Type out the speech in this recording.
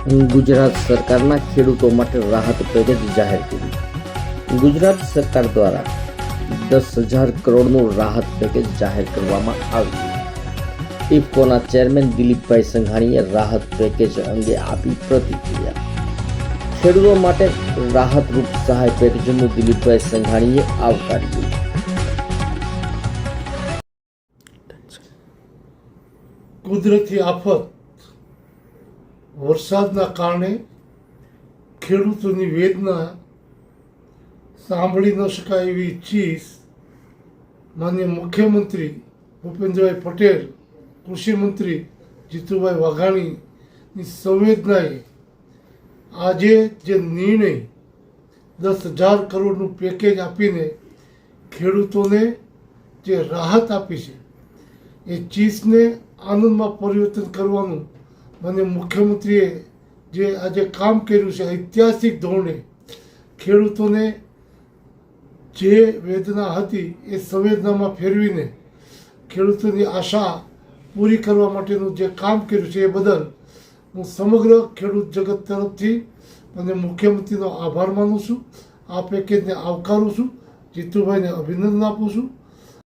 ગુજરાત સરકારના ખેડૂતો માટે રાહત પેકેજ જાહેર કર્યું ગુજરાત સરકાર દ્વારા દસ હજાર કરોડનું રાહત પેકેજ જાહેર કરવામાં આવ્યું ઇફકોના ચેરમેન દિલીપભાઈ સંઘાણીએ રાહત પેકેજ અંગે આપી પ્રતિક્રિયા. ખેડૂતો માટે રાહતરૂપ સહાય પેકેજનું દિલીપભાઈ સંઘાણીએ આવકાર્યું કુદરતી આફત વરસાદના કારણે ખેડૂતોની વેદના સાંભળી ન શકાય એવી ચીજ માન્ય મુખ્યમંત્રી ભૂપેન્દ્રભાઈ પટેલ કૃષિમંત્રી જીતુભાઈ વાઘાણીની સંવેદનાએ આજે જે નિર્ણય દસ હજાર કરોડનું પેકેજ આપીને ખેડૂતોને જે રાહત આપી છે, એ ચીજને આનંદમાં પરિવર્તન કરવાનું મને મુખ્યમંત્રીએ જે આજે કામ કર્યું છે ઐતિહાસિક ધોરણે, ખેડૂતોને જે વેદના હતી એ સંવેદનામાં ફેરવીને ખેડૂતોની આશા પૂરી કરવા માટેનું જે કામ કર્યું છે એ બદલ હું સમગ્ર ખેડૂત જગત તરફથી અને મુખ્યમંત્રીનો આભાર માનું છું. આ પેકેજને આવકારું છું. જીતુભાઈને અભિનંદન આપું છું.